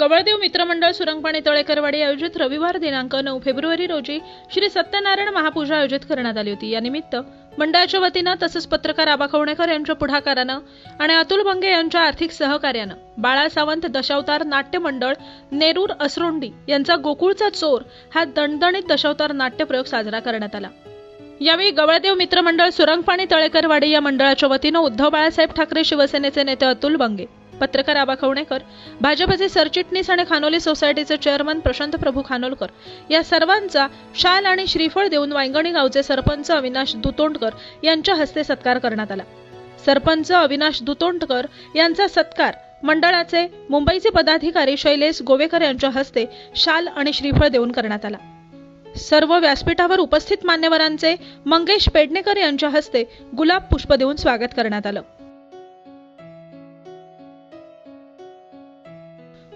गवळदेव मित्रमंडळ सुरंगपाणी तळेकरवाडी आयोजित रविवार दिनांक नऊ फेब्रुवारी रोजी श्री सत्यनारायण महापूजा आयोजित करण्यात आली होती. या निमित्त मंडळाच्या वतीनं तसंच पत्रकार आबा खवणेकर यांच्या पुढाकारानं आणि अतुल बंगे यांच्या आर्थिक सहकार्यानं बाळा सावंत दशावतार नाट्य मंडळ नेरूर असरोंडी यांचा गोकुळचा चोर हा दणदणीत दशावतार नाट्यप्रयोग साजरा करण्यात आला. यावेळी गवळदेव मित्रमंडळ सुरंगपाणी तळेकरवाडी या मंडळाच्या वतीनं उद्धव बाळासाहेब ठाकरे शिवसेनेचे नेते अतुल बंगे पत्रकार आबा खवणेकर भाजपचे सरचिटणीस आणि खानोली सोसायटीचे चेअरमन प्रशांत प्रभू खानोलकर या सर्वांचा शाल आणि श्रीफळ देऊन वांगणी गावचे सरपंच अविनाश दुतोंडकर यांच्या हस्ते सत्कार करण्यात आला. सरपंच अविनाश दुतोंडकर यांचा सत्कार मंडळाचे मुंबईचे पदाधिकारी शैलेश गोवेकर यांच्या हस्ते शाल आणि श्रीफळ देऊन करण्यात आला. सर्व व्यासपीठावर उपस्थित मान्यवरांचे मंगेश पेडणेकर यांच्या हस्ते गुलाब पुष्प देऊन स्वागत करण्यात आलं.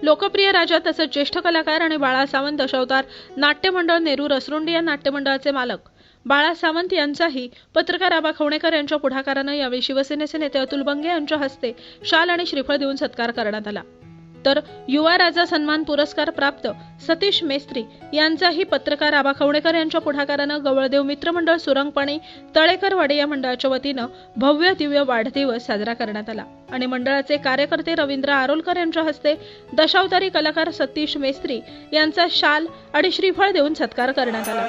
लोकप्रिय राजा तसंच ज्येष्ठ कलाकार आणि बाळा सावंत दशावतार नाट्यमंडळ नेहरू रसरुंडी या नाट्यमंडळाचे मालक. बाळा सावंत यांचाही पत्रकार आबा खवणेकर यांच्या पुढाकारानं यावेळी शिवसेनेचे नेते अतुल बंगे यांच्या हस्ते शाल आणि श्रीफळ देऊन सत्कार करण्यात आला. तर युवा राजा सन्मान पुरस्कार प्राप्त सतीश मेस्त्री यांचाही पत्रकार आबा खवणेकर यांच्या पुढाकारानं गवळदेव मित्रमंडळ सुरंगपाणी तळेकरवाडी या मंडळाच्या वतीनं भव्य दिव्य वाढदिवस साजरा करण्यात आला. आणि मंडळाचे कार्यकर्ते रवींद्र आरोलकर यांच्या हस्ते दशावतारी कलाकार सतीश मेस्त्री यांचा शाल आणि श्रीफळ देऊन सत्कार करण्यात आला.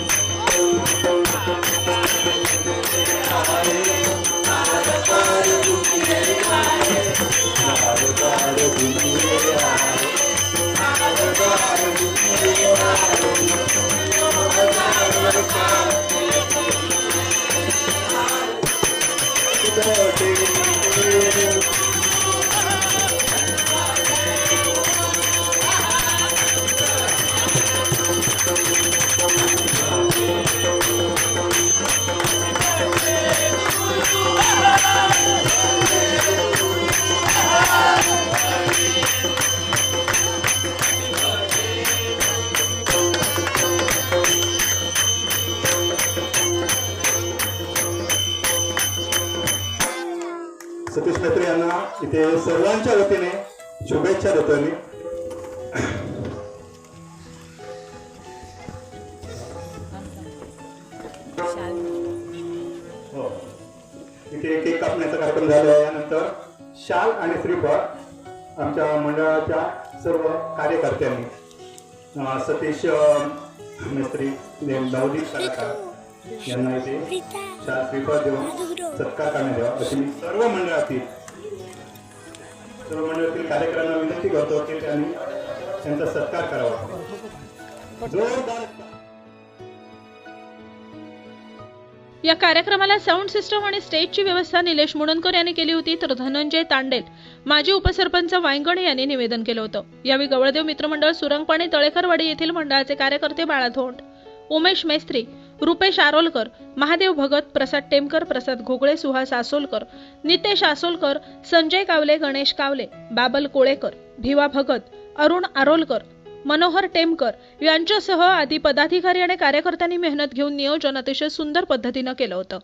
इथे सर्वांच्या वतीने शुभेच्छा देतो मी. हो. इथे केक कापण्याचा कार्यक्रम झाला यानंतर शाल आणि श्रीफळ आमच्या मंडळाच्या सर्व कार्यकर्त्यांनी. सतीश मिस्त्री मेस्त्री कलाकार यांना इथे शाल श्रीफळ देऊन सत्कार करण्यात यावा अशी सर्व मंडळातील सर्व मंडळातील कार्यक्रमांना विनंती करतो की त्यांनी त्यांचा सत्कार करावा. जोरदार. या कार्यक्रमाला साऊंड सिस्टम आणि स्टेजची व्यवस्था निलेश मुणनकर यांनी केली होती तर धनंजय तांडेल माजी उपसरपंच वायंगणे यांनी निवेदन केलं होतं. यावेळी गवळदेव मित्रमंडळ सुरंगपाणी तळेकरवाडी येथील मंडळाचे कार्यकर्ते बाळाधोंड उमेश मेस्त्री रुपेश आरोलकर महादेव भगत प्रसाद टेमकर प्रसाद घोगळे सुहास आसोलकर नितेश आसोलकर संजय कावले गणेश कावले बाबल कोळेकर भिवा भगत अरुण आरोलकर मनोहर टेमकर यांच्यासह आदी पदाधिकारी आणि कार्यकर्त्यांनी मेहनत घेऊन नियोजन अतिशय सुंदर पद्धतीनं केलं होतं.